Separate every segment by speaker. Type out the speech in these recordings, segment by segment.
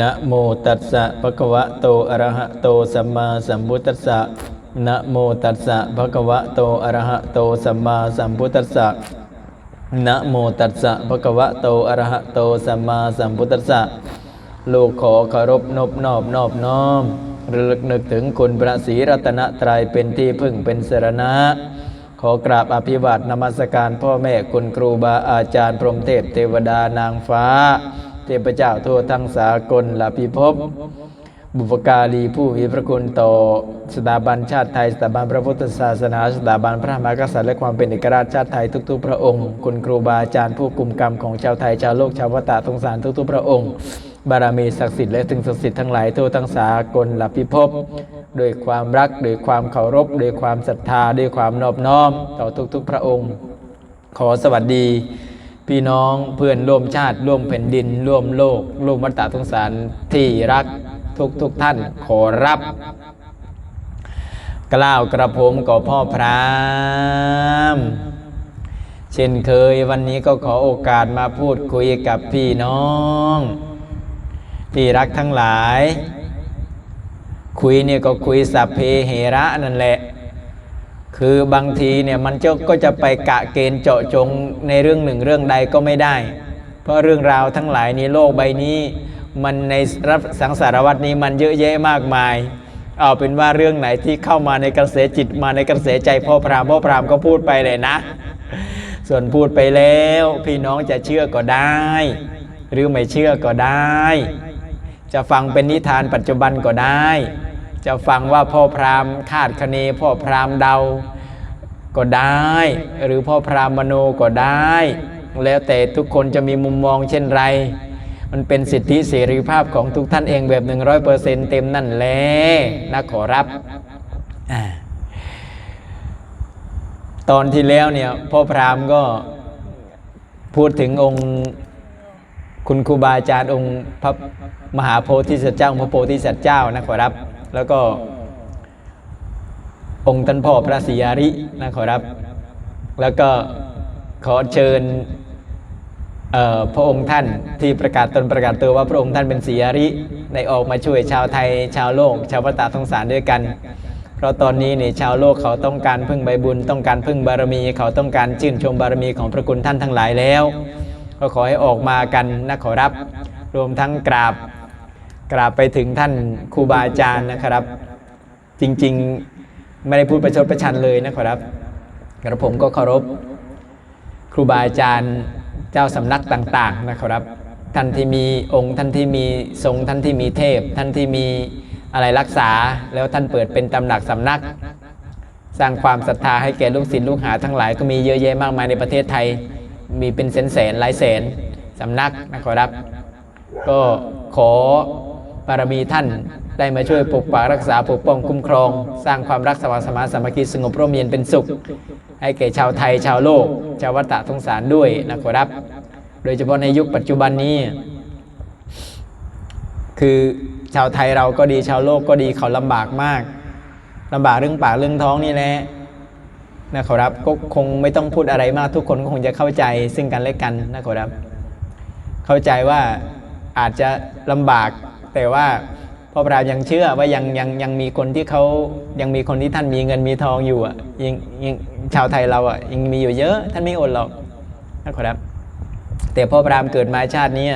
Speaker 1: นะโมตัสสะภะคะวะโตอะระหะโตสัมมาสัมพุทธัสสะนะโมตัสสะภะคะวะโตอะระหะโตสัมมาสัมพุทธัสสะนะโมตัสสะภะคะวะโตอะระหะโตสัมมาสัมพุทธัสสะลูกขอเคารพนบนอบนอบน้อมระลึกนึกถึงคุณพระศรีรัตนตรัยเป็นที่พึ่งเป็นสรณะ ขอกราบอภิวาทนมัสการพ่อแม่คุณครูบาอาจารย์พรหมเทพเทวดานางฟ้า เทพเจ้าทั่วทั้งสากลและพิภพบุพการีผู้มีพระคุณต่อสถาบันชาติไทยสถาบันพระพุทธศาสนาสถาบันพระมหากษัตริย์และความเป็นเอกราชชาติไทยทุก ๆ พระองค์ คุณครูบาอาจารย์ผู้กุมกรรมของชาวไทยชาวโลกชาววัตาสงสารทุก ๆ พระองค์ บารมีศักดิ์สิทธิ์และถึงศักดิ์สิทธิ์ทั้งหลายทั่วทั้งสากลและพิภพด้วยความรักด้วยความเคารพด้วยความศรัทธาด้วยความนอบน้อม ต่อทุก ๆ พระองค์ ขอสวัสดี พี่น้องเพื่อนร่วมชาติ ร่วมแผ่นดิน ร่วมโลก ร่วมวัฏสงสารที่รักทุกทุกท่านขอรับ กล่าวกระผมก็พ่อพรามเช่นเคยวันนี้ก็ขอโอกาสมาพูดคุยกับพี่น้องที่รักทั้งหลาย คุยเนี่ยก็คุยสัพเพเหระนั่นแหละ คือบางทีเนี่ยมันจะก็จะไปกะเกณฑ์เจาะจงในเรื่องหนึ่งเรื่องใดก็ไม่ได้ เพราะเรื่องราวทั้งหลายในโลกใบนี้มันในรับสังสารวัตนี้มันเยอะแยะมากมาย เอาเป็นว่าเรื่องไหนที่เข้ามาในกระแสจิตมาในกระแสใจพ่อพรามพ่อพรามก็พูดไปเลยนะ ส่วนพูดไปแล้วพี่น้องจะเชื่อก็ได้ หรือไม่เชื่อก็ได้ จะฟังเป็นนิทานปัจจุบันก็ได้ จะฟังว่าพ่อพราหมณ์คาดคะเนพ่อพราหมณ์เดา ก็ได้ หรือพ่อพราหมณ์มโนก็ได้ แล้วแต่ทุกคนจะมีมุมมองเช่นไร มันเป็นสิทธิเสรีภาพของทุกท่านเองแบบ 100%เต็มนั่นแหละนะขอรับอตอนที่แล้วเนี่ยพ่อพราหมณ์ก็พูดถึงองค์คุณครูบาอาจารย์องค์พระมหาโพธิสัตว์เจ้าพระโพธิสัตว์เจ้านะขอรับ แล้วก็องค์ท่านพ่อพระศรีอารินะขอรับ แล้วก็ขอเชิญพระองค์ท่านที่ประกาศตนประกาศตัวว่าพระองค์ท่านเป็นศรีอาริในออกมาช่วยชาวไทย ชาวโลก ชาวพระตาสงสารด้วยกัน เพราะตอนนี้เนี่ยชาวโลกเขาต้องการพึ่งใบบุญ ต้องการพึ่งบารมี เขาต้องการชื่นชมบารมีของพระคุณท่านทั้งหลายแล้ว ก็ขอให้ออกมากันนะขอรับ รวมทั้งกราบ กราบไปถึงท่านครูบาอาจารย์นะครับ จริงๆไม่ได้พูดประชดประชันเลยนะขอรับกระผมก็เคารพครูบาอาจารย์เจ้าสำนักต่าง ๆนะครับ ท่านที่มีองค์ท่านที่มีทรงท่านที่มีเทพ ท่านที่มีอะไรรักษา แล้วท่านเปิดเป็นตำหนักสำนัก สร้างความศรัทธาให้แก่ลูกศิษย์ลูกหาทั้งหลายก็มีเยอะแยะมากมายในประเทศไทย มีเป็นแสนแสนหลายแสนสำนักนะครับ ก็ขอ บารมีท่านได้มาช่วยปกปักรักษาปกป้องคุ้มครอง สร้างความรักสมัครสมาสามัคคีสงบร่มเย็นเป็นสุข ให้แก่ชาวไทยชาวโลก ชาววัฏฏะสงสารด้วยนะครับ โดยเฉพาะในยุคปัจจุบันนี้ คือชาวไทยเราก็ดีชาวโลกก็ดีเขาลำบากมากลำบากเรื่องปากเรื่องท้องนี่แหละนะครับก็คงไม่ต้องพูดอะไรมากทุกคนก็คงจะเข้าใจซึ่งกันและกันนะครับ เข้าใจว่าอาจจะลำบาก แต่ว่าพ่อพระยังเชื่อว่ายังยังยังมีคนที่เขายังมีคนที่ท่านมีเงินมีทองอยู่อะยังยังชาวไทยเราอะยังมีอยู่เยอะท่านไม่อดหรอกนะครับ แต่พ่อพรามเกิดมาชาตินี้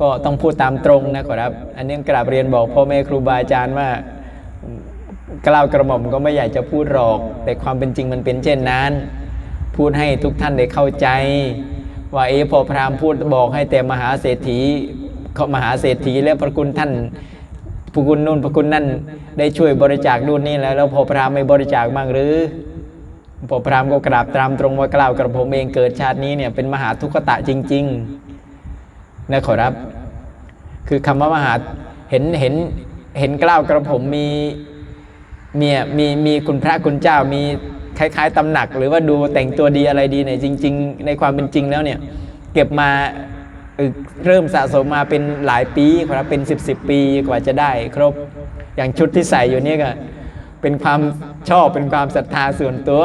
Speaker 1: ก็ต้องพูดตามตรงนะครับ อันนี้กราบเรียนบอกพ่อแม่ครูบาอาจารย์ว่ากล่าวกระหม่อมก็ไม่อยากจะพูดหรอก แต่ความเป็นจริงมันเป็นเช่นนั้น พูดให้ทุกท่านได้เข้าใจ ว่าเอพอพรามพูดบอกให้แต่มหาเศรษฐี เขามหาเศรษฐีและพระคุณท่านพระคุณนู่นพระคุณนั่นได้ช่วยบริจาคนู่นนี่แล้วแล้วพอพราหมณ์ไม่บริจาคบ้างหรือพอพราหมณ์ก็กราบตามตรงว่ากล่าวกระผมเองเกิดชาตินี้เนี่ยเป็นมหาทุกขตะจริงๆนะขอรับ คือคำว่ามหาเห็นเห็นเห็นกล่าวกระผมมีมีมีมีคุณพระคุณเจ้ามีคล้ายๆตำหนัก หรือว่าดูแต่งตัวดีอะไรดีเนี่ยจริง ๆ ในความเป็นจริงแล้วเนี่ย เก็บมา เริ่มสะสมมาเป็นหลายปีครับเป็น 10บสปีกว่าจะได้ครบอย่างชุดที่ใส่อยู่เนี่ยก็เป็นความชอบเป็นความศรัทธาส่วนตัว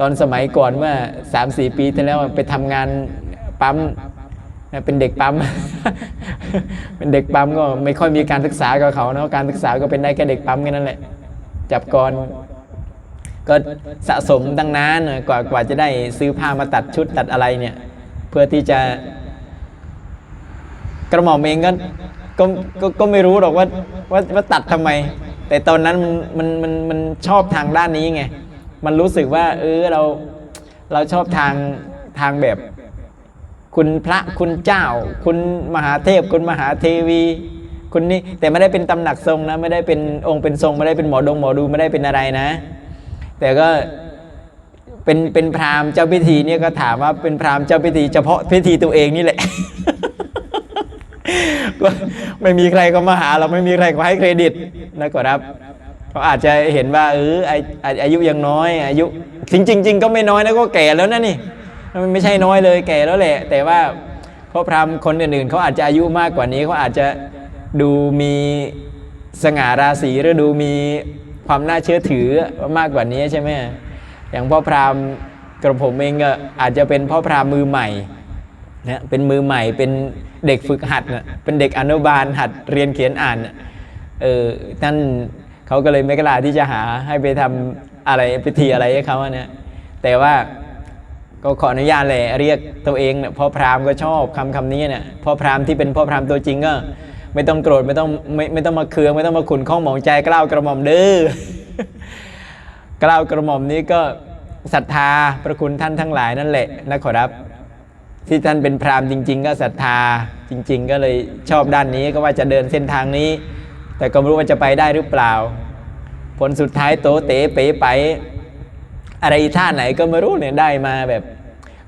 Speaker 1: ตอนสมัยก่อนเมื่อ3-4 ปีที่แล้วไปทำงานปั๊มเป็นเด็กปั๊ม เป็นเด็กปั๊มก็ไม่ค่อยมีการศึกษากับเขาเนาะการศึกษาก็เป็นได้แค่เด็กปั๊มแค่นั้นแหละ จับกรก็สะสมตั้งนานกว่ากว่าจะได้ซื้อผ้ามาตัดชุดตัดอะไรเนี่ย เพื่อที่จะ กระหม่อมเองก็ก็ก็ก็ไม่รู้หรอกว่าว่าว่าตัดทำไม แต่ตอนนั้นมันมันมันมันชอบทางด้านนี้ไงมันรู้สึกว่า เออเราเราชอบทางทางแบบ คุณพระคุณเจ้า คุณมหาเทพ คุณมหาเทวี คุณนี่แต่ไม่ได้เป็นตำหนักทรงนะ ไม่ได้เป็นองค์เป็นทรง ไม่ได้เป็นหมอดงหมอดูไม่ได้เป็นอะไรนะ แต่ก็เป็นเป็นพราหมณ์เจ้าพิธีเนี่ยก็ถามว่าเป็นพราหมณ์เจ้าพิธีเฉพาะพิธีตัวเองนี่แหละ ก็ไม่มีใครก็มาหาเราไม่มีใครก็ให้เครดิตนะครับเขาอาจจะเห็นว่าเอออาอายุยังน้อย อายุจริงจริงๆก็ไม่น้อยนะก็แก่แล้วนะนี่มันไม่ใช่น้อยเลยแก่แล้วแหละ แต่ว่าพระพราหมณ์คนอื่นๆเขาอาจจะอายุมากกว่านี้เขาอาจจะดูมีสง่าราศีหรือดูมีความน่าเชื่อถือมากกว่านี้ใช่ไหมอย่างพ่อพราหมณ์กระผมเองก็อาจจะเป็นพ่อพราหมณ์มือใหม่นะเป็นมือใหม่เป็น เด็กฝึกหัดนะเป็นเด็กอนุบาลหัดเรียนเขียนอ่านน่ะเออท่านเขาก็เลยไม่กล้าที่จะหาให้ไปทำอะไรพิธีอะไรให้เขาอะเนี่ยแต่ว่าก็ขออนุญาตเลยเรียกตัวเองเนี่ยพ่อพราหมณ์ก็ชอบคำคำนี้เนี่ยพ่อพราหมณ์ที่เป็นพ่อพราหมณ์ตัวจริงก็ ไม่ต้องโกรธไม่ต้องไม่ไม่ต้องมาเคืองไม่ต้องมาขุนข้องหมองใจกล้าวกระหม่อมเด้อ กล้าวกระหม่อมนี้ก็ศรัทธาพระคุณท่านทั้งหลายนั่นแหละนะขอรับ ที่ท่านเป็นพราหมณ์จริง ๆ ก็ศรัทธาจริง ๆ ก็เลยชอบด้านนี้ก็ว่าจะเดินเส้นทางนี้ แต่ก็ไม่รู้ว่าจะไปได้หรือเปล่า ผลสุดท้ายโตเต๋เป๋ไป อะไรท่าไหนก็ไม่รู้เนี่ยได้มาแบบ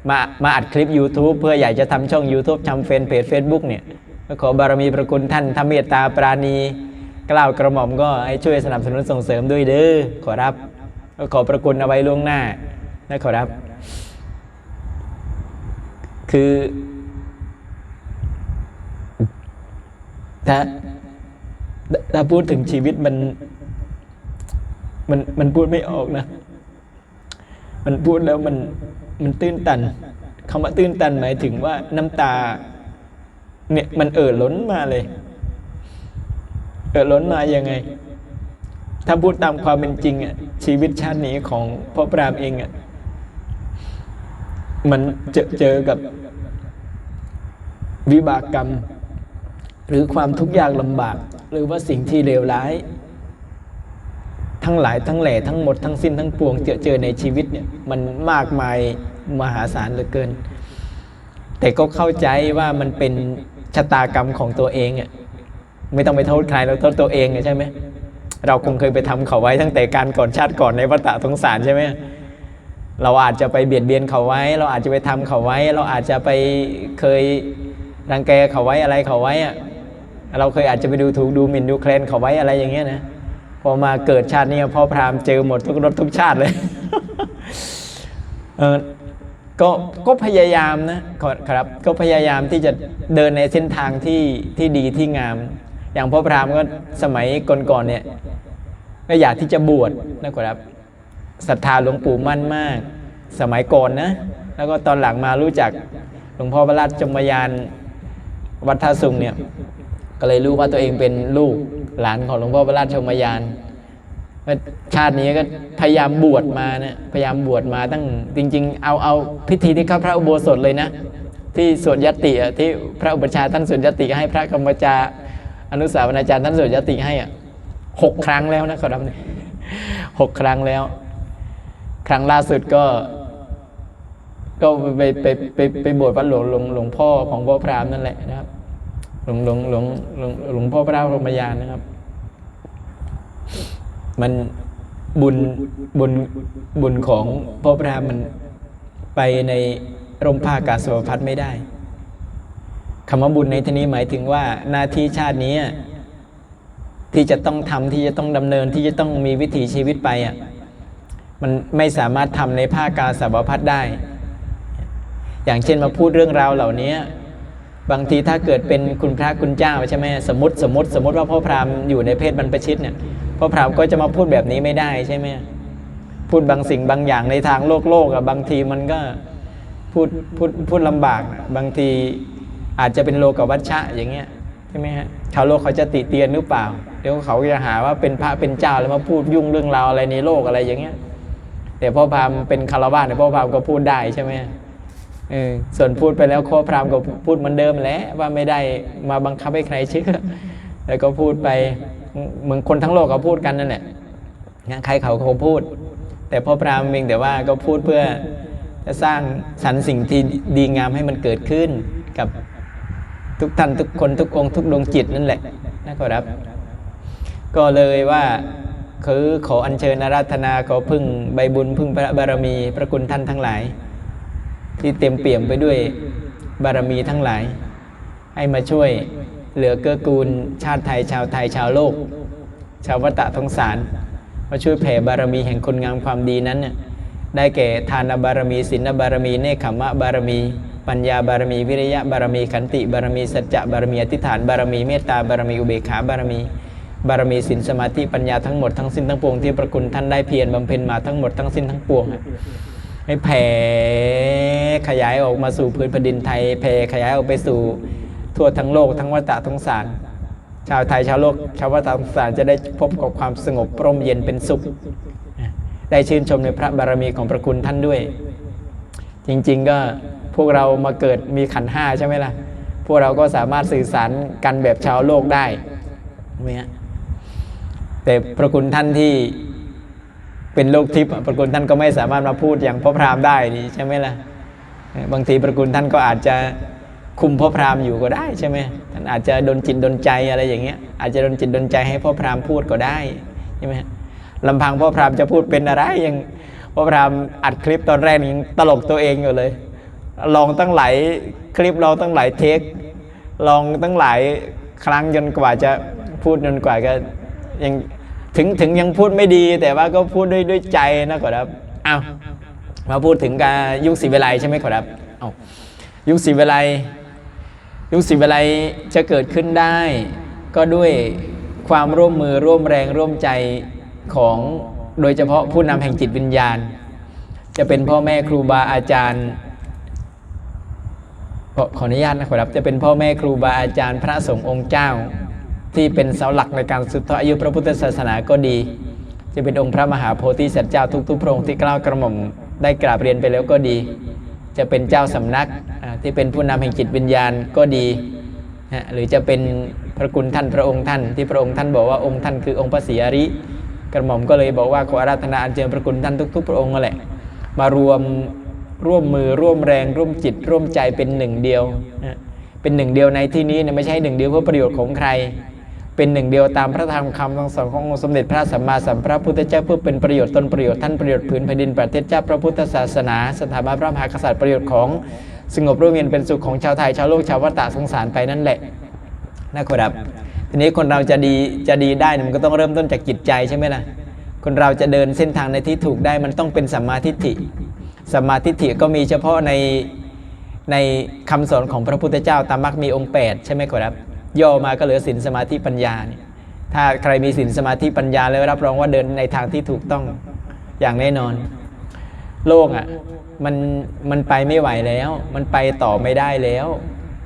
Speaker 1: มามาอัดคลิป YouTube เพื่ออยากจะทำช่อง YouTube ทำเฟซเพจ Facebook เนี่ยขอบารมีพระคุณท่านทำเมตตาปราณีกล่าวกระหม่อมก็ให้ช่วยสนับสนุนส่งเสริมด้วยเด้อขอรับ ขอประคุณเอาไว้ล่วงหน้านะขอรับ คือถ้าถ้าพูดถึงชีวิตมัน มันมันพูดไม่ออกนะ มันพูดแล้วมันมันตื้นตันคำว่าตื้นตันหมายถึงว่าน้ำตา เนี่ยมันเอ่อล้นมาเลย เอ่อล้นมายังไง ถ้าพูดตามความเป็นจริงอะชีวิตชาตินี้ของพ่อปรามเองอะ มันเจอเจอกับวิบากกรรม หรือความทุกข์ยากลำบาก หรือว่าสิ่งที่เลวร้าย ทั้งหลายทั้งแหล่ทั้งหมดทั้งสิ้นทั้งปวงเจอเจอในชีวิตเนี่ยมันมากมายมหาศาลเหลือเกิน แต่ก็เข้าใจว่ามันเป็นชะตากรรมของตัวเองอะไม่ต้องไปโทษใครเราโทษตัวเองอะใช่ไหมเราคงเคยไปทำเขาไว้ตั้งแต่การก่อนชาติก่อนในวัฏฏะสงสารใช่ไหม เราอาจจะไปเบียดเบียนเขาไว้ เราอาจจะไปทำเขาไว้ เราอาจจะไปเคยรังแกเขาไว้อะไรเขาไว้อะเราเคยอาจจะไปดูถูกดูหมิ่นดูแคลนเขาไว้อะไรอย่างเงี้ยนะพอมาเกิดชาตินี้พ่อพราหมณ์เจอหมดทุกรสทุกชาติเลยเออก็ก็พยายามนะครับ ก็พยายามที่จะเดินในเส้นทางที่ที่ดีที่งาม อย่างพ่อพราหมณ์ก็สมัยก่อนๆเนี่ยก็อยากที่จะบวชนะครับศรัทธาหลวงปู่มั่นมาก สมัยก่อนนะ แล้วก็ตอนหลังมารู้จักหลวงพ่อพระราชจมยานวัดท่าสุงเนี่ย ก็เลยรู้ว่าตัวเองเป็นลูกหลานของหลวงพ่อพระราชชมยานชาตินี้ก็พยายามบวชมานะพยายามบวชมาตั้งจริง ๆ เอาเอาพิธีที่เข้าพระอุโบสถเลยนะ ที่สวดยติที่พระอุปชาท่านสวดยติให้พระกรรมจาอนุสาวนาจารย์ท่านสวดยติให้อะหกครั้งแล้วนะขอรับหกครั้งแล้ว ครั้งล่าสุดก็ ก็ไปไปไปไปบวชวัดหลวงหลวงหลวงพ่อของพ่อพรามนั่นแหละนะครับ หลวงหลวงหลวงหลวงหลวงพ่อพระพรหมยานนะครับ มันบุญบุญบุญของพ่อพระมันไปในร่มผ้ากาสวพัดไม่ได้คำว่าบุญในที่นี้หมายถึงว่าหน้าที่ชาตินี้อะที่จะต้องทำที่จะต้องดำเนินที่จะต้องมีวิถีชีวิตไปอะมันไม่สามารถทำในผ้ากาสาวพัดได้ อย่างเช่นมาพูดเรื่องราวเหล่านี้บางทีถ้าเกิดเป็นคุณพระคุณเจ้าใช่ไหมสมมติสมมติสมมติว่าพ่อพราหมณ์อยู่ในเพศบรรพชิตเนี่ยพ่อพราหมณ์ก็จะมาพูดแบบนี้ไม่ได้ใช่ไหมพูดบางสิ่งบางอย่างในทางโลกโลกอะบางทีมันก็พูดพูดพูดลำบากนะบางทีอาจจะเป็นโลกวัชชะอย่างเงี้ยใช่ไหมฮะชาวโลกเขาจะติเตียนหรือเปล่า เดี๋ยวเขาจะหาว่าเป็นพระเป็นเจ้าแล้วมาพูดยุ่งเรื่องราวอะไรในโลกอะไรอย่างเงี้ยแต่พ่อพราหมณ์เป็นคารวะเนี่ยพ่อพราหมณ์ก็พูดได้ใช่ไหม เออส่วนพูดไปแล้วพ่อพราหมณ์ก็พูดเหมือนเดิมแหละว่าไม่ได้มาบังคับให้ใครเชื่อ แล้วก็พูดไปเหมือนคนทั้งโลกเขาพูดกันนั่นแหละงั้นใครเขาเขาพูด แต่พ่อพราหมณ์เองแต่ว่าก็พูดเพื่อจะสร้างสรรค์สิ่งที่ดีงามให้มันเกิดขึ้นกับทุกท่านทุกคนทุกองค์ทุกดวงจิตนั่นแหละนะครับ ก็เลยว่าคือขออัญเชิญอาราธนาขอพึ่งใบบุญพึ่งพระบารมี พระคุณท่านทั้งหลาย ที่เต็มเปี่ยมไปด้วยบารมีทั้งหลาย ให้มาช่วยเหลือเกื้อกูลชาติไทยชาวไทยชาวโลก ชาววัตตะทงสารมาช่วยแผ่บารมีแห่งคนงามความดีนั้นเนี่ยได้แก่ทานบารมีศีลบารมีเนคขมะบารมี ปัญญาบารมีวิริยะบารมีขันติบารมีสัจจะบารมีอธิษฐานบารมีเมตตาบารมีอุเบกขาบารมี บารมีศีลสมาธิปัญญาทั้งหมดทั้งสิ้นทั้งปวงที่พระคุณท่านได้เพียรบำเพ็ญมาทั้งหมดทั้งสิ้นทั้งปวง ให้แผ่ขยายออกมาสู่พื้นแผ่นดินไทยแผ่ขยายออกไปสู่ทั่วทั้งโลกทั้งวัฏฏะทั้งสาร ชาวไทยชาวโลกชาววัฏฏะทั้งสารจะได้พบกับความสงบร่มเย็นเป็นสุข ได้ชื่นชมในพระบารมีของพระคุณท่านด้วย จริงๆก็พวกเรามาเกิดมีขันห้าใช่ไหมล่ะ พวกเราก็สามารถสื่อสารกันแบบชาวโลกได้ไหมฮะแต่พระคุณท่านที่ เป็นโลกทิพย์อะพระคุณท่านก็ไม่สามารถมาพูดอย่างพ่อพรามได้นี่ใช่ไหมล่ะบางทีพระคุณท่านก็อาจจะคุมพ่อพรามอยู่ก็ได้ใช่ไหมท่านอาจจะดนจิตดนใจอะไรอย่างเงี้ยอาจจะดนจิตดนใจให้พ่อพรามพูดก็ได้ใช่ไหมลำพังพ่อพรามจะพูดเป็นอะไรยังพ่อพรามอัดคลิปตอนแรกนี่ยังตลกตัวเองอยู่เลย ลองตั้งหลายคลิปลองตั้งหลายเทคลองตั้งหลายครั้งจนกว่าจะพูดจนกว่าก็ยัง ถึงถึงยังพูดไม่ดีแต่ว่าก็พูดด้วยด้วยใจนะขอรับเอามาพูดถึงการยุคศรีวิไลใช่ไหมขอรับเอายุคศรีวิไลยุคศรีวิไลจะเกิดขึ้นได้ ก็ด้วยความร่วมมือร่วมแรงร่วมใจของโดยเฉพาะผู้นำแห่งจิตวิญญาณ จะเป็นพ่อแม่ครูบาอาจารย์ขออนุญาตนะครับจะเป็นพ่อแม่ครูบาอาจารย์พระสงฆ์องค์เจ้า ที่เป็นเสาหลักในการสืบทอดอายุพระพุทธศาสนาก็ดี จะเป็นองค์พระมหาโพธิสัตว์เจ้าทุกๆพระองค์ที่กล้าวกระหม่อมได้กราบเรียนไปแล้วก็ดี จะเป็นเจ้าสำนักที่เป็นผู้นำแห่งจิตวิญญาณก็ดีหรือจะเป็นพระคุณท่านพระองค์ท่าน ที่พระองค์ท่านบอกว่าองค์ท่านคือองค์พระศรีอริ กระหม่อมก็เลยบอกว่าขออาราธนาอัญเชิญพระคุณท่านทุก ๆ พระองค์นั่นแหละ มารวมร่วมมือร่วมแรง ร่วมจิต ร่วมใจเป็นหนึ่งเดียว เป็นหนึ่งเดียวในที่นี้ไม่ใช่หนึ่งเดียวเพื่อประโยชน์ของใคร เป็นหนึ่งเดียวตามพระธรรมคำสั่งสอนขององค์สมเด็จพระสัมมาสัมพุทธเจ้าเพื่อเป็นประโยชน์ตนประโยชน์ท่านประโยชน์ผืนแผ่นดินประเทศเจ้าพระพุทธศาสนา สถาบันพระมหากษัตริย์ประโยชน์ของสงบร่มเย็นเป็นสุขของชาวไทยชาวโลกชาววัฏฏะสงสารไปนั่นแหละนะครับทีนี้คนเราจะดีจะดีได้มันก็ต้องเริ่มต้นจากจิตใจใช่ไหมล่ะคนเราจะเดินเส้นทางในที่ถูกได้มันต้องเป็นสัมมาทิฏฐิสัมมาทิฏฐิก็มีเฉพาะในในคำสอนของพระพุทธเจ้าตามมรรคมีองค์ 8 ใช่ไหมครับ ย่อมาก็เหลือศีลสมาธิปัญญาเนี่ยถ้าใครมีศีลสมาธิปัญญาแล้วรับรองว่าเดินในทางที่ถูกต้องอย่างแน่นอน โลกอะมันมันไปไม่ไหวแล้ว มันไปต่อไม่ได้แล้ว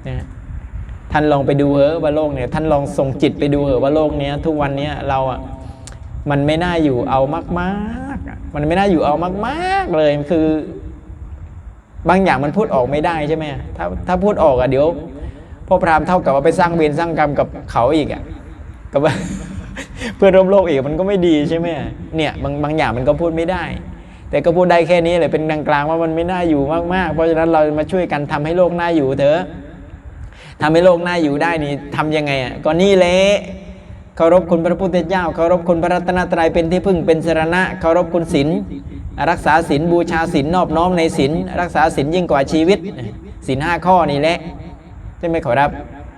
Speaker 1: นะท่านลองไปดูเหอะว่าโลกเนี่ยท่านลองส่งจิตไปดูเหอะว่าโลกเนี้ยทุกวันเนี้ยเราอะมันไม่น่าอยู่เอามากๆ มันไม่น่าอยู่เอามากๆเลยคือบางอย่างมันพูดออกไม่ได้ใช่ไหมถ้าถ้าพูดออกอะเดี๋ยว พ่อพรามเท่ากับว่าไปสร้างเวรสร้างกรรมกับเขาอีกอะกับเพื่อนร่วมโลกอีกมันก็ไม่ดีใช่ไหมเนี่ยบางบางอย่างมันก็พูดไม่ได้ แต่ก็พูดได้แค่นี้เลยเป็นกลางๆว่ามันไม่น่าอยู่มากๆ เพราะฉะนั้นเรามาช่วยกันทำให้โลกน่าอยู่เถอะทำให้โลกน่าอยู่ได้นี่ทำยังไงอะก็นี่แหละเคารพคุณพระพุทธเจ้าเคารพคุณพระรัตนตรัยเป็นที่พึ่งเป็นสรณะเคารพคุณศีลรักษาศีลบูชาศีลนอบน้อมในศีลรักษาศีลยิ่งกว่าชีวิตศีลห้าข้อนี่แหละ ใช่ไหมขอรับ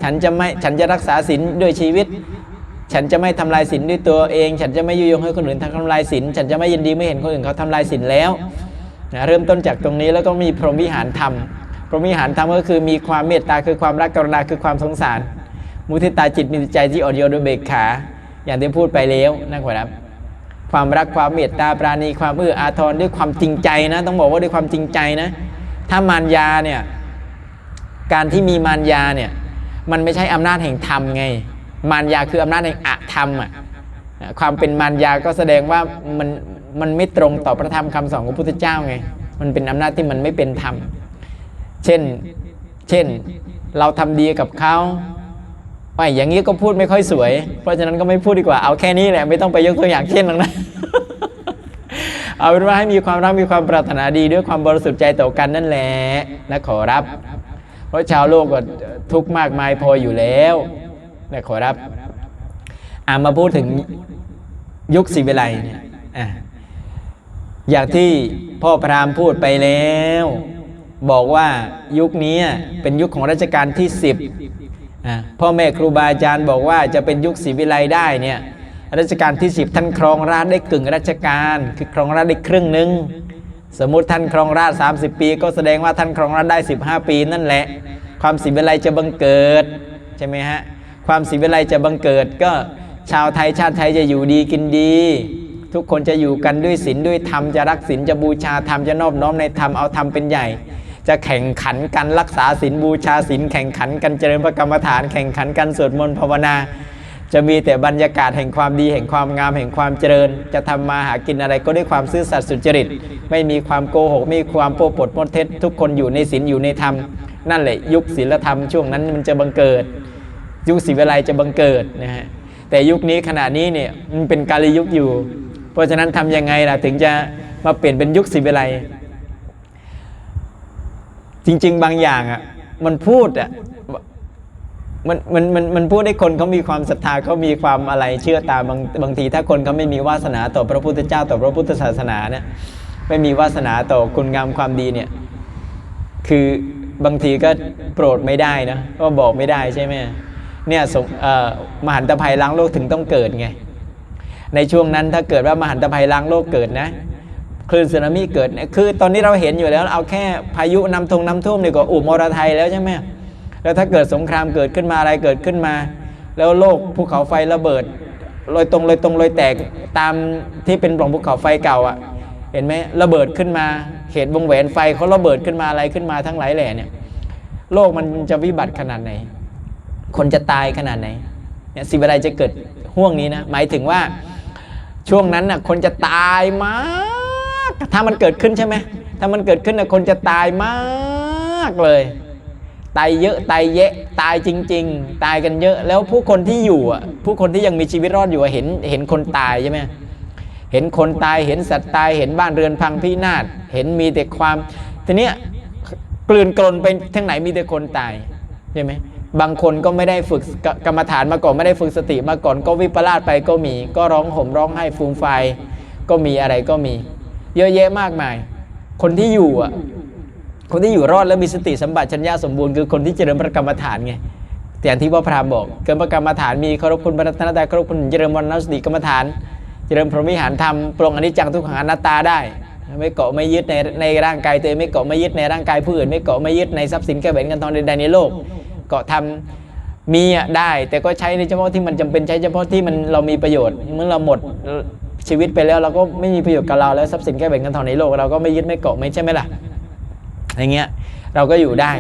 Speaker 1: ฉันจะไม่ฉันจะรักษาศีลด้วยชีวิต ฉันจะไม่ทำลายศีลด้วยตัวเอง ฉันจะไม่ยุยงให้คนอื่นทำลายศีลฉันจะไม่ยินดีไม่เห็นคนอื่นเขาทำลายศีลแล้วนะเริ่มต้นจากตรงนี้แล้วก็มีพรหมวิหารธรรม พรหมวิหารธรรมก็คือมีความเมตตาคือความรักกรุณาคือความสงสาร มุทิตาจิตมีใจที่อ่อนโยนด้วยเบกขา อย่างที่พูดไปแล้วนะครับ ความรักความเมตตาปราณีความเอื้ออาทรด้วยความจริงใจนะ ต้องบอกว่าด้วยความจริงใจนะ ถ้ามารยาเนี่ย การที่มีมารยาเนี่ยมันไม่ใช่อำนาจแห่งธรรมไง มารยาคืออำนาจแห่งอธรรมอะความเป็นมารยาก็แสดงว่ามันมันไม่ตรงต่อพระธรรมคำสอนของพระพุทธเจ้าไง มันเป็นอำนาจที่มันไม่เป็นธรรม เช่น เช่น เราทำดีกับเขาไม่อย่างนี้ก็พูดไม่ค่อยสวย เพราะฉะนั้นก็ไม่พูดดีกว่า เอาแค่นี้แหละ ไม่ต้องไปยกตัวอย่างเช่นหรอกนะ เอาเป็นว่าให้มีความรักมีความปรารถนาดีด้วยความบริสุทธิ์ใจต่อกันนั่นแหละนะขอรับ เพราะชาวโลกก็ทุกข์มากมายพออยู่แล้วนะขอรับอ่ามาพูดถึงยุคศรีวิไลเนี่ยอะอย่างที่พ่อพรามพูดไปแล้ว บอกว่ายุคนี้เป็นยุคของรัชกาลที่ 10พ่อแม่ครูบาอาจารย์บอกว่าจะเป็นยุคศรีวิไลได้เนี่ยรัชกาลที่ 10 ท่านครองราชได้กึ่งรัชกาลคือครองราชได้ครึ่งหนึ่ง สมมติท่านครองราช30 ปี ก็แสดงว่าท่านครองราชได้ 15 ปีนั่นแหละ ความสิวิไลจะบังเกิดใช่ไหมฮะความสิวิไลจะบังเกิดก็ชาวไทยชาติไทยจะอยู่ดีกินดี ทุกคนจะอยู่กันด้วยศีลด้วยธรรมจะรักศีลจะบูชาธรรมจะนอบน้อมในธรรมเอาธรรมเป็นใหญ่ จะแข่งขันกันรักษาศีลบูชาศีลแข่งขันกันเจริญพระกรรมฐาน แข่งขันกันสวดมนต์ภาวนา จะมีแต่บรรยากาศแห่งความดีแห่งความงามแห่งความเจริญ จะทำมาหากินอะไรก็ด้วยความซื่อสัตย์สุจริต ไม่มีความโกหกไม่มีความโป้ปดมดเท็จ ทุกคนอยู่ในศีลอยู่ในธรรม นั่นแหละยุคศีลธรรมช่วงนั้นมันจะบังเกิด ยุคศรีวิไลจะบังเกิดนะฮะแต่ยุคนี้ขณะนี้เนี่ยมันเป็นกาลยุคอยู่ เพราะฉะนั้นทำยังไงล่ะถึงจะมาเปลี่ยนเป็นยุคศรีวิไลจริง ๆ บางอย่างอะมันพูดอะ มันมันมันมันพูดให้คนเขามีความศรัทธาเขามีความอะไรเชื่อตามบางบางที ถ้าคนเขาไม่มีวาสนาต่อพระพุทธเจ้าต่อพระพุทธศาสนาเนี่ยไม่มีวาสนาต่อคุณงามความดีเนี่ยคือบางทีก็โปรดไม่ได้นะก็บอกไม่ได้ใช่ไหมเนี่ยสงเอ่อมหันตภัยล้างโลกถึงต้องเกิดไงในช่วงนั้นถ้าเกิดว่ามหันตภัยล้างโลกเกิดนะคลื่นสึนามิเกิดเนี่ยคือตอนนี้เราเห็นอยู่แล้ว เอาแค่พายุนำทงน้ำท่วมนี่ก็อุมรไทยแล้วใช่ไหม แล้วถ้าเกิดสงครามเกิดขึ้นมาอะไรเกิดขึ้นมา แล้วโลกภูเขาไฟระเบิดลอยตรงลอยตรงลอยแตกตามที่เป็นปล่องภูเขาไฟเก่าอะ เห็นไหมระเบิดขึ้นมาเขตวงแหวนไฟเขาระเบิดขึ้นมาอะไรขึ้นมาทั้งหลายแหล่เนี่ย โลกมันจะวิบัติขนาดไหน คนจะตายขนาดไหนเนี่ยสิ่งอะไรจะเกิดห่วงนี้นะหมายถึงว่าช่วงนั้นน่ะคนจะตายมาก ถ้ามันเกิดขึ้นใช่ไหมถ้ามันเกิดขึ้นน่ะคนจะตายมากเลย ตายเยอะตายแยะตายจริง ๆ ตายกันเยอะ แล้วผู้คนที่อยู่อะผู้คนที่ยังมีชีวิตรอดอยู่เห็นเห็นคนตายใช่ไหมเห็นคนตายเห็นสัตว์ตายเห็นบ้านเรือนพังพินาศเห็นมีแต่ความทีเนี้ยกลืนกลนไปทั้งไหนมีแต่คนตายใช่ไหมบางคนก็ไม่ได้ฝึกกรรมฐานมาก่อนไม่ได้ฝึกสติมาก่อนก็วิปลาสไปก็มี ก็ร้องห่มร้องไห้ฟูมไฟก็มีอะไรก็มี เยอะแยะมากมาย คนที่อยู่อะ คนที่อยู่รอดและมีสติสัมปชัญญะสมบูรณ์คือคนที่เจริญพระกรรมฐานไงแต่อย่างที่พ่อพรามบอกเกิดพระกรรมฐานมีเคารพคุณพระรัตนตรัยเคารพคุณเจริญวรรณสติกรรมฐาน เจริญพรหมิหารธรรมปรงอนิจจังทุกขังอนัตตาได้ไม่เกาะไม่ยึดในในร่างกายตัวเองไม่เกาะไม่ยึดในร่างกายผู้อื่นไม่เกาะไม่ยึดในทรัพย์สินแก้วแหวนเงินทองใดๆในโลก เกาะทำมีอะได้ แต่ก็ใช้ในเฉพาะที่มันจำเป็นใช้เฉพาะที่มันเรามีประโยชน์เมื่อเราหมดชีวิตไปแล้วเราก็ไม่มีประโยชน์กับเราแล้วทรัพย์สินแก้วแหวนเงินทองในโลกเราก็ไม่ยึดไม่เกาะไม่ใช่ไหมล่ะ อย่างเงี้ยเราก็อยู่ได้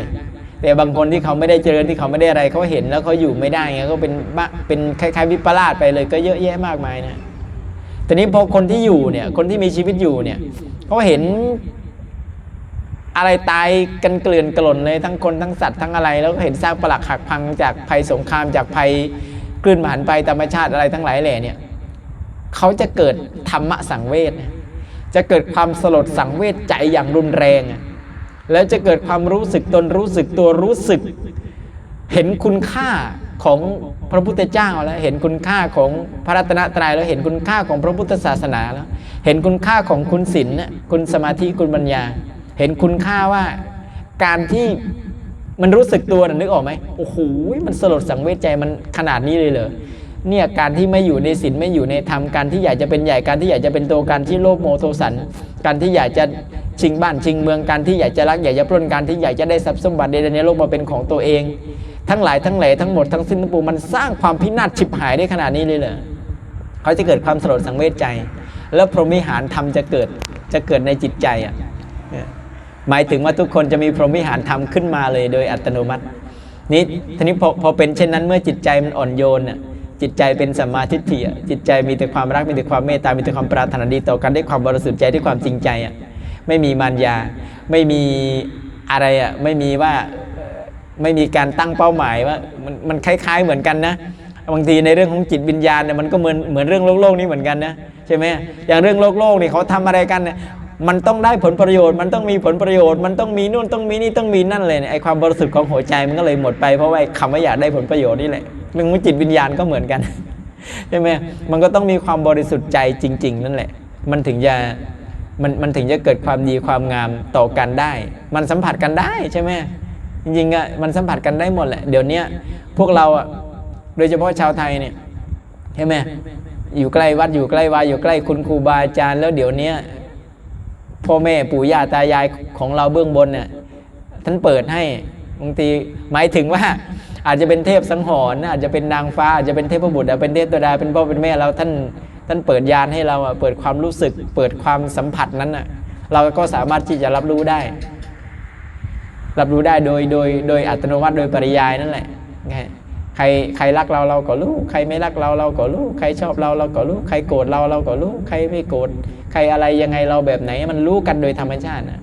Speaker 1: แต่บางคนที่เขาไม่ได้เจริญที่เขาไม่ได้อะไรเขาเห็นแล้วเขาอยู่ไม่ได้เงี้ยก็เป็นบ้าเป็นคล้ายๆวิปลาสไปเลยก็เยอะแยะมากมายนะแต่นี้พอคนที่อยู่เนี่ยคนที่มีชีวิตอยู่เนี่ยเขาเห็นอะไรตายกันเกลื่อนกล่นเลยทั้งคนทั้งสัตว์ทั้งอะไร แล้วก็เห็นซากปรักหักพังจากภัยสงครามจากภัยคลื่นมหันต์ภัยธรรมชาติอะไรทั้งหลายแหล่เนี่ยเขาจะเกิดธรรมะสังเวชจะเกิดความสลดสังเวชใจอย่างรุนแรงอะ แล้วจะเกิดความรู้สึกตนรู้สึกตัวรู้สึก เห็นคุณค่าของพระพุทธเจ้าแล้วเห็นคุณค่าของพระรัตนตรัยแล้วเห็นคุณค่าของพระพุทธศาสนาแล้ว เห็นคุณค่าของคุณศีลน่ะคุณสมาธิคุณปัญญา เห็นคุณค่าว่าการที่มันรู้สึกตัวนึกออกไหมโอ้โหมันสลดสังเวชใจมันขนาดนี้เลยเหรอเนี่ยการที่ไม่อยู่ในศีลไม่อยู่ในธรรมการที่อยากจะเป็นใหญ่การที่อยากจะเป็นโตการที่โลภโมโทสันการที่อยากจะ ชิงบ้านชิงเมืองการที่อยากจะรักอยากจะปล้นการที่อยากจะได้ทรัพย์สมบัติในโลกมาเป็นของตัวเอง ทั้งหลายทั้งแหล่ทั้งหมดทั้งสิ้นทั้งปวงมันสร้างความพินาศฉิบหายได้ขนาดนี้เลยเหรอเขาจะเกิดความสลดสังเวชใจ แล้วพรหมิหารธรรมจะเกิดจะเกิดในจิตใจอะหมายถึงว่าทุกคนจะมีพรหมิหารธรรมขึ้นมาเลยโดยอัตโนมัตินี่ทีนี้พอพอเป็นเช่นนั้นเมื่อจิตใจมันอ่อนโยนน่ะจิตใจเป็นสัมมาทิฏฐิจิตใจมีแต่ความรักมีแต่ความเมตตา มีแต่ความปรารถนาดีต่อกันด้วยความบริสุทธิ์ใจด้วยความจริงใจอะ ไม่มีมารยา ไม่มีอะไรอะไม่มีว่าไม่มีการตั้งเป้าหมายว่ามันมันคล้าย ๆ เหมือนกันนะบางทีในเรื่องของจิตวิญญาณเนี่ยมันก็เหมือนเหมือนเรื่องโลกโลกนี้เหมือนกันนะใช่ไหมอย่างเรื่องโลกโลกนี่เขาทำอะไรกันเนี่ยมันต้องได้ผลประโยชน์ มันต้องมีผลประโยชน์ มันต้องมีนู่นต้องมีนี่ต้องมีนั่นเลยไอความบริสุทธิ์ของหัวใจมันก็เลยหมดไปเพราะว่าคำว่าอยากได้ผลประโยชน์นี่แหละเรื่องของจิตวิญญาณก็เหมือนกันใช่ไหมมันก็ต้องมีความบริสุทธิ์ใจจริง ๆ นั่นแหละ มันถึงจะ มันมันถึงจะเกิดความดีความงามต่อกันได้ มันสัมผัสกันได้ใช่ไหมจริงๆอะมันสัมผัสกันได้หมดแหละเดี๋ยวนี้พวกเราอะโดยเฉพาะชาวไทยเนี่ยใช่ไหมอยู่ใกล้วัดอยู่ใกล้วาอยู่ใกล้คุณครูบาอาจารย์แล้วเดี๋ยวนี้พ่อแม่ปู่ย่าตายายของเราเบื้องบนเนี่ยท่านเปิดให้บางทีหมายถึงว่า อาจจะเป็นเทพสังหรณ์อาจจะเป็นนางฟ้าอาจจะเป็นเทพบุตรอาจจะเป็นเทพตัวดาเป็นพ่อเป็นแม่เราท่าน ท่านเปิดยานให้เราอะเปิดความรู้สึก เปิดความสัมผัสนั้นอะเราก็สามารถที่จะรับรู้ได้ รับรู้ได้โดยโดยโดยอัตโนมัติโดยปริยายนั่นแหละไงใครใครรักเราเราก็รู้ ใครไม่รักเราเราก็รู้ ใครชอบเราเราก็รู้ ใครโกรธเราเราก็รู้ ใครไม่โกรธใครอะไรยังไงเราแบบไหน มันรู้กันโดยธรรมชาตินะ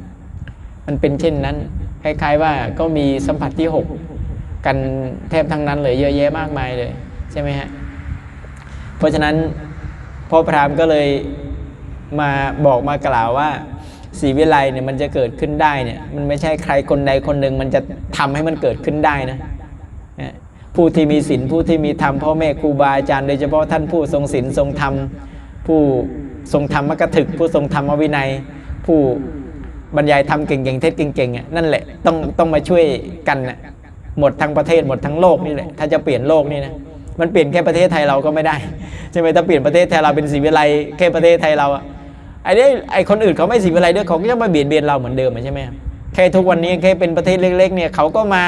Speaker 1: มันเป็นเช่นนั้น คล้ายๆว่าก็มีสัมผัสที่หกกันแทบทั้งนั้นเลยเยอะแยะมากมายเลย ใช่ไหมฮะ เพราะฉะนั้น พ่อพรามก็เลยมาบอกมากล่าวว่าสีวิไลเนี่ยมันจะเกิดขึ้นได้เนี่ยมันไม่ใช่ใครคนใดคนหนึ่งมันจะทำให้มันเกิดขึ้นได้นะผู้ที่มีศีลผู้ที่มีธรรมพ่อแม่ครูบาอาจารย์โดยเฉพาะท่านผู้ทรงศีลทรงธรรมผู้ทรงธรรมกถึก ผู้ทรงธรรมวินัย ผู้บรรยายธรรมเก่งๆเทศเก่งๆนั่นแหละต้องต้องมาช่วยกันนะหมดทั้งประเทศหมดทั้งโลกนี่แหละถ้าจะเปลี่ยนโลกนี่นะ มันเปลี่ยนแค่ประเทศไทยเราก็ไม่ได้ใช่ไหมถ้าเปลี่ยนประเทศไทยเราเป็นสีวิไลแค่ประเทศไทยเราอะไอ้เนี่ไอ้คนอื่นเขาไม่สีอะไรด้วยเขาก็จะมาเบียดเบียนเราเหมือนเดิมใช่ไหมแค่ทุกวันนี้แค่เป็นประเทศเล็ก ๆ เนี่ยเขาก็มา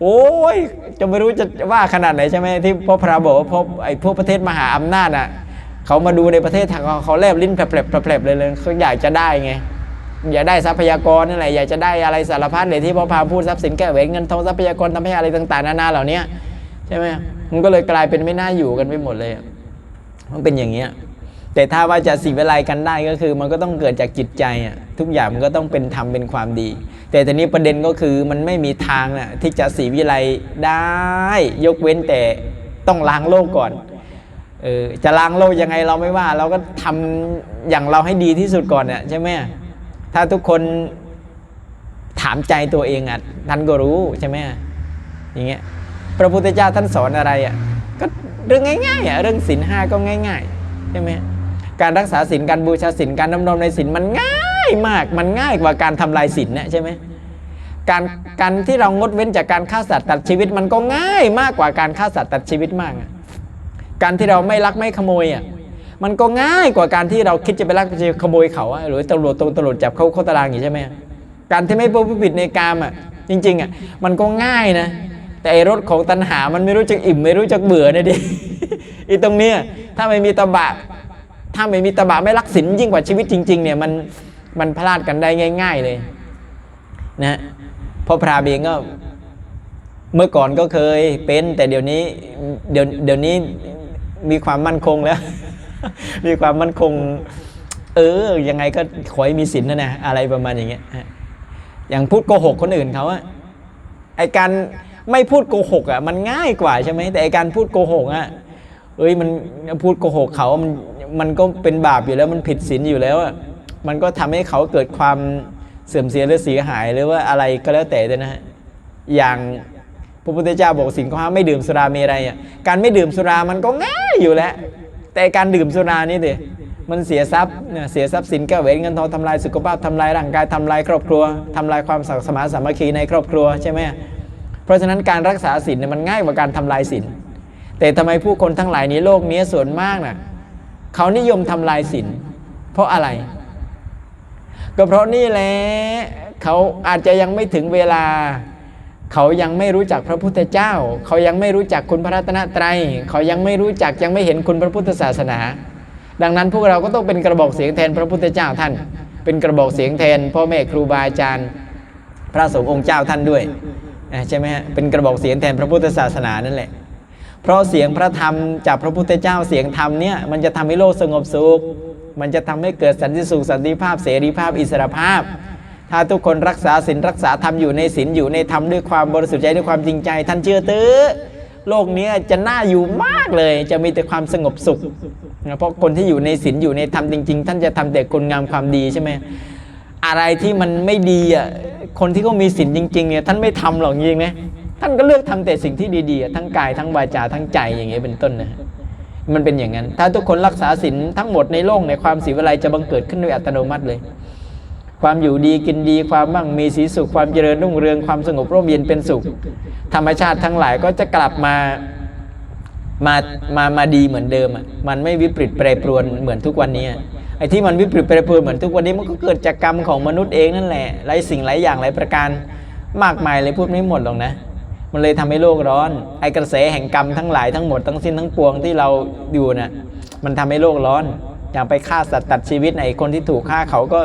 Speaker 1: โอ้ยจะไม่รู้จะว่าขนาดไหนใช่ไหมที่พ่อพระบอกว่าพบไอ้พวกประเทศมหาอำนาจอะเขามาดูในประเทศทยเขาเขาแลบลิ้นแผลบๆแผลบเลยเลยเขาอยากจะได้ไงอยากได้ทรัพยากรนั่นแหละอยากจะได้อะไรสารพัดเลยที่พ่อพาพูดทรัพย์สินแก้วแหวนเงินทองทรัพยากรทำให้อะไรต่างๆนานาเหล่านี้ ใช่ไหมมันก็เลยกลายเป็นไม่น่าอยู่กันไปหมดเลยอะมันเป็นอย่างเงี้ยแต่ถ้าว่าจะสีวิไลกันได้ก็คือ มันก็ต้องเกิดจากจิตใจอะทุกอย่างมันก็ต้องเป็นธรรมเป็นความดี แต่ทีนี้ประเด็นก็คือมันไม่มีทางน่ะที่จะสีวิไลได้ ยกเว้นแต่ต้องล้างโลกก่อนเออจะล้างโลกยังไงเราไม่ว่า เราก็ทำอย่างเราให้ดีที่สุดก่อนน่ะใช่ไหมถ้าทุกคนถามใจตัวเองอะท่านก็รู้ใช่ไหมอย่างเงี้ย พระพุทธเจ้าท่านสอนอะไรอะก็เรื่องง่ายๆอะเรื่องศีลห้าก็ง่ายๆใช่ไหมการรักษาศีลการบูชาศีลการดำรงในศีลมันง่ายมากมันง่ายกว่าการทำลายศีลเนี่ยใช่ไหมการการที่เรางดเว้นจากการฆ่าสัตว์ตัดชีวิตมันก็ง่ายมากกว่าการฆ่าสัตว์ตัดชีวิตมากอะการที่เราไม่ลักไม่ขโมยอะมันก็ง่ายกว่าการที่เราคิดจะไปลักจะขโมยเขาหรือตำรวจตรงตำรวจจับเขาเข้าตารางอย่างใช่ไหมการที่ไม่ประพฤติผิดในกามอะจริงๆอะมันก็ง่ายนะ แต่ไอรถของตัณหามันไม่รู้จักอิ่มไม่รู้จักเบื่อนะดิอีตรงเนี้ยถ้าไม่มีตบะถ้าไม่มีตบะไม่รักศีลยิ่งกว่าชีวิตจริง ๆ เนี่ยมันมันพลาดกันได้ง่าย ๆเลย นะพราะพระเบงก็เมื่อก่อนก็เคยเป็น แต่เดี๋ยวนี้เดี๋ยวเดี๋ยวนี้มีความมั่นคงแล้ว มีความมั่นคง เออยังไงก็ขอให้มีศีลนะนะอะไรประมาณอย่างเงี้ยอย่างพูดโกหกคนอื่นเขาอะไอการ ไม่พูดโกหกอะมันง่ายกว่าใช่ไหมแต่การพูดโกหกอะเอ้ยมันพูดโกหกเขา มันมันก็เป็นบาปอยู่แล้วมันผิดศีลอยู่แล้วอะมันก็ทำให้เขาเกิดความเสื่อมเสียหรือเสียหายหรือว่าอะไรก็แล้วแต่ด้วยนะฮะอย่างพระพุทธเจ้าบอกสิ่งข้อห้าไม่ดื่มสุราเมรัยอะการไม่ดื่มสุรามันก็ง่ายอยู่แล้ว แต่การดื่มสุรานี่ดิมันเสียทรัพย์เนี่ยเสียทรัพย์สินแก้วแหวนเงินทองทำลายสุขภาพทำลายร่างกายทำลายครอบครัวทำลายความสมานสามัคคีในครอบครัวใช่ไหม ราะฉะนั้นการรักษาศีลเนี่ยมันง่ายกว่าการทำลายศีลแต่ทำไมผู้คนทั้งหลายในโลกนี้ส่วนมากน่ะเขานิยมทำลายศีลเพราะอะไร ก็เพราะนี่แหละเขาอาจจะยังไม่ถึงเวลา เขายังไม่รู้จักพระพุทธเจ้า เขายังไม่รู้จักคุณพระรัตนตรัย เขายังไม่รู้จักยังไม่เห็นคุณพระพุทธศาสนา ดังนั้นพวกเราก็ต้องเป็นกระบอกเสียงแทนพระพุทธเจ้าท่าน เป็นกระบอกเสียงแทนพ่อแม่ครูบาอาจารย์ พระสงฆ์องค์เจ้าท่านด้วย ใช่ไหมฮะเป็นกระบอกเสียงแทนพระพุทธศาสนานั่นแหละ เพราะเสียงพระธรรมจากพระพุทธเจ้าเสียงธรรมเนี่ยมันจะทำให้โลกสงบสุข มันจะทำให้เกิดสันติสุขสันติภาพเสรีภาพอิสรภาพ ถ้าทุกคนรักษาศีลรักษาธรรมอยู่ในศีลอยู่ในธรรมด้วยความบริสุทธิ์ใจด้วยความจริงใจ ท่านเชื่อตื้อโลกเนี้ยจะน่าอยู่มากเลย จะมีแต่ความสงบสุขนะเพราะคนที่อยู่ในศีลอยู่ในธรรมจริง ๆ ท่านจะทำแต่คุณงามความดีใช่ไหมอะไรที่มันไม่ดีอะ คนที่เขามีศีลจริงๆเนี่ยท่านไม่ทำหรอกจริงนะท่านก็เลือกทำแต่สิ่งที่ดีๆ ทั้งกายทั้งวาจาทั้งใจอย่างเงี้ยเป็นต้นนะมันเป็นอย่างนั้น ถ้าทุกคนรักษาศีลทั้งหมดในโลกในความสีวิไลจะบังเกิดขึ้นโดยอัตโนมัติเลย ความอยู่ดีกินดีความมั่งมีสีสุขความเจริญรุ่งเรืองความสงบร่มเย็นเป็นสุข ธรรมชาติทั้งหลายก็จะกลับมามามามาดีเหมือนเดิมอะมันไม่วิปริตแปรปรวนเหมือนทุกวันนี้ ไอ้ที่มันวิปริตแปรปรวนเหมือนทุกวันนี้มันก็เกิดจากกรรมของมนุษย์เองนั่นแหละหลายสิ่งหลายอย่างหลายประการมากมายเลยพูดไม่หมดหรอกนะมันเลยทำให้โลกร้อน ไอ้กระแสแห่งกรรมทั้งหลายทั้งหมดทั้งสิ้นทั้งปวงที่เราอยู่น่ะมันทำให้โลกร้อน อย่างไปฆ่าสัตว์ตัดชีวิตไอ้คนที่ถูกฆ่าเขาก็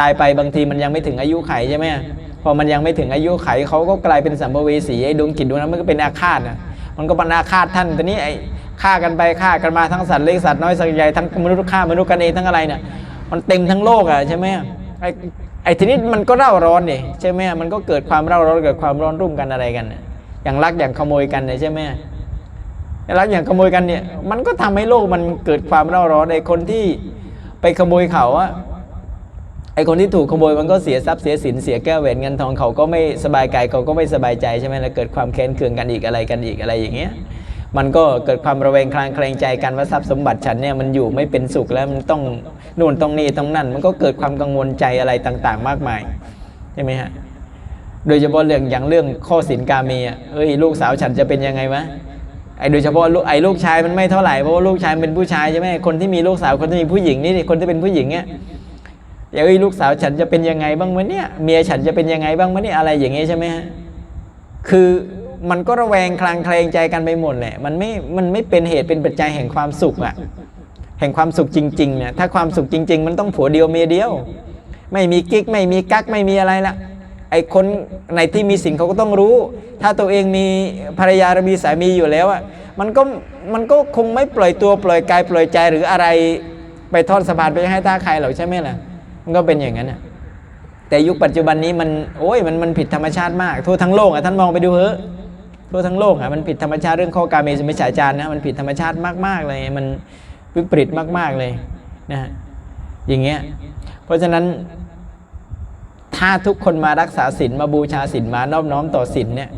Speaker 1: ตายไปบางทีมันยังไม่ถึงอายุไขใช่ไหมพอมันยังไม่ถึงอายุไขเขาก็กลายเป็นสัมภเวสีไอ้ดวงกิจดวงนั้นมันก็เป็นอาฆาตนะมันก็เป็นอาฆาตท่านแต่นี้ไอ้ ฆ่ากันไปฆ่ากันมาทั้งสัตว์เล็กสัตว์น้อยสัตว์ใหญ่ทั้งมนุษย์ฆ่ามนุษย์กันเองทั้งอะไรเนี่ยมันเต็มทั้งโลกอะใช่ไหมไอ้ไอ้ทีนี้มันก็เร่าร้อนนี่ใช่ไหมมันก็เกิดความเร่าร้อนเกิดความร้อนรุ่มกันอะไรกัน อย่างรักอย่างขโมยกันเนี่ยใช่ไหมรักอย่างขโมยกันเนี่ย มันก็ทำให้โลกมันเกิดความเร่าร้อนไอ้คนที่ไปขโมยเขาอะไอ้คนที่ถูกขโมยมันก็เสียทรัพย์เสียสินเสียแก้วแหวนเงินทองเขาก็ไม่สบายกายเขาก็ไม่สบายใจใช่ไหมแล้วเกิดความแค้นเคืองกันอีกอะไรกันอีกอะไรอย่างเงี้ย มันก็เกิดความระแวงคลางแคลงใจกันว่าทรัพย์สมบัติฉันเนี่ยมันอยู่ไม่เป็นสุขแล้วมันต้องนู่นต้องนี่ต้องนั่น มันก็เกิดความกังวลใจอะไรต่าง ๆ มากมายใช่ไหมฮะโดยเฉพาะเรื่องอย่างเรื่องข้อสินกาเมีอะเอ้ยลูกสาวฉันจะเป็นยังไงวะไอ้โดยเฉพาะลูกไอ้ลูกชายมันไม่เท่าไหร่เพราะว่าลูกชายเป็นผู้ชายใช่ไหมคนที่มีลูกสาวคนที่มีผู้หญิงนี่คนที่เป็นผู้หญิงเนี่ยเดี๋ยวไอ้ลูกสาวฉันจะเป็นยังไงบ้างวะเนี่ยเมียฉันจะเป็นยังไงบ้างวะเนี่ยอะไรอย่างเงี้ยใช่ไหมฮะคือ มันก็ระแวงคลางแคลงใจกันไปหมดแหละมันไม่มันไม่เป็นเหตุเป็นปัจจัยแห่งความสุขอะแห่งความสุขจริงๆเนี่ยถ้าความสุขจริง ๆ มันต้องผัวเดียวเมียเดียว ไม่มีกิ๊กไม่มีกั๊กไม่มีอะไรละไอ้คนในที่มีสิ่งเขาก็ต้องรู้ ถ้าตัวเองมีภรรยาหรือมีสามีอยู่แล้วอะมันก็มันก็คงไม่ปล่อยตัวปล่อยกายปล่อยใจหรืออะไรไปทอดสะพานไปให้ท่าใครหรอกใช่ไหมล่ะ มันก็เป็นอย่างนั้นอะแต่ยุคปัจจุบันนี้มันโอ้ยมันมันผิดธรรมชาติมาก ทั่วทั้งโลกอะท่านมองไปดูเถอะ ทั่วทั้งโลกอะมันผิดธรรมชาติเรื่องข้อการเมสุมิจฉาจารนะมันผิดธรรมชาติมาก ๆ เลย มันวิปริตมาก ๆ เลยนะฮะอย่างเงี้ยเพราะฉะนั้นถ้าทุกคนมารักษาศีลมาบูชาศีลมานอบน้อมต่อศีลเนี่ย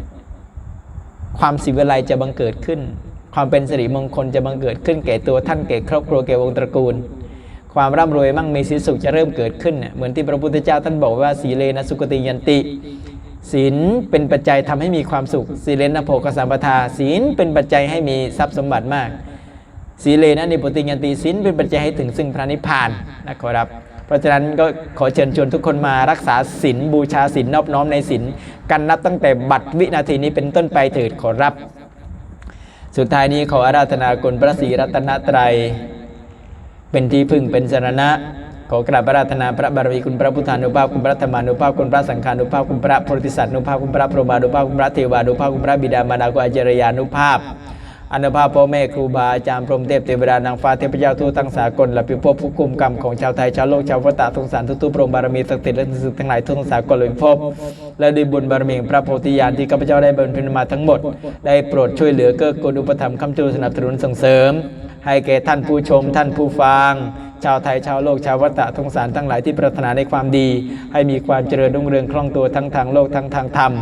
Speaker 1: ความสิวิไลจะบังเกิดขึ้น ความเป็นสิริมงคลจะบังเกิดขึ้นแก่ตัวท่านแก่ครอบครัวแก่วงตระกูล ความร่ำรวยมั่งมีสีสุขจะเริ่มเกิดขึ้นเนี่ยเหมือนที่พระพุทธเจ้าท่านบอกว่าสีเลนะสุกติยันติ ศีลเป็นปัจจัยทำให้มีความสุขสีเลนะโภคสัมปทาศีลเป็นปัจจัยให้มีทรัพย์สมบัติมากสีเลนะนิปติยันติศีลเป็นปัจจัยให้ถึงซึ่งพระนิพพานนะครับ เพราะฉะนั้นก็ขอเชิญชวนทุกคนมารักษาศีลบูชาศีลนอบน้อมในศีลกันนับตั้งแต่บัดวินาทีนี้เป็นต้นไปเถิดขอรับ สุดท้ายนี้ขออาราธนาคุณพระศรีรัตนตรัย เป็นที่พึ่งเป็นสรณะ อกราบอาราธนาพระบารมีคุณพระพุทธานุภาพคุณพระธรรมานุภาพคุณพระสังฆานุภาพคุณพระโพธิสัตว์นุภาพคุณพระพรหมานุภาพคุณพระเทวานุภาพคุณพระบิดามารดาคุณอาจารยานุภาพอนุภาพพ่อแม่ครูบาอาจารย์พรหมเทพเทวดานางฟ้าเทพเจ้าทั่วทั้งสากลและพิภพผู้คุมกรรมของชาวไทยชาวโลกชาววัตตะทงสารทุกๆพระองบารมีศักดิ์สิทธิ์และสิ่งทั้งหลายทั่วทั้งสากลและพิภพและด้วยบุญบารมีพระโพธิญาณที่ข้าพเจ้าได้บำเพ็ญมาทั้งหมด ได้โปรดช่วยเหลือเกื้อกูลอุปถัมภ์คำจูสนับสนุนส่งเสริม ให้แก่ท่านผู้ชมท่านผู้ฟัง ชาวไทยชาวโลกชาววัตตะทงสารทั้งหลายที่ปรารถนาในความดี ให้มีความเจริญรุ่งเรืองคล่องตัวทั้งทางโลกทั้งทางธรรม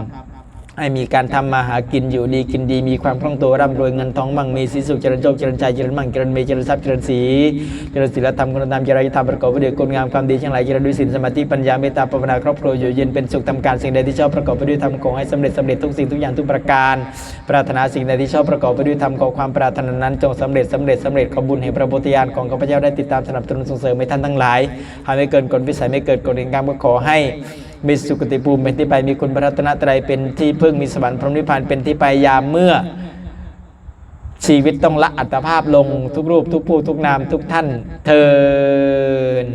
Speaker 1: ให้มีการทำมาหากินอยู่ดีกินดีมีความคล่องตัวร่ำรวยเงินทองมั่งมีสีสุขเจริญโชคเจริญใจเจริญมั่งเจริญเมเจริญทรัพย์เจริญสีเจริญศีลธรรมคุณธรรมเจริญธรรมประกอบไปด้วยคุณงามความดีทั้งหลายเจริญด้วยศีลสมาธิปัญญาเมตตาภาวนาครอบครัวอยู่เย็นเป็นสุขทำการสิ่งใดที่ชอบประกอบไปด้วยธรรมขอให้สำเร็จสำเร็จทุกสิ่งทุกอย่างทุกประการ ปรารถนาสิ่งใดที่ชอบประกอบไปด้วยธรรมขอความปรารถนานั้นจงสำเร็จสำเร็จสำเร็จขอบุญแห่งพระโพธิญาณของข้าพเจ้าได้ติดตามสนับสนุนส่งเสริมให้ท่านทั้งหลายหากไม่เกินกฎวิสัยไม่เกิดกฎแห่งกรรมก็ขอให้ มีสุคติภูมิเป็นที่ไปมีคุณพระรัตนตรัยเป็นที่พึ่งมีสวรรค์พรหมนิพพานเป็นที่ไปยามเมื่อ ชีวิตต้องละอัตภาพลงทุกรูปทุกผู้ทุกนามทุกท่านเทิน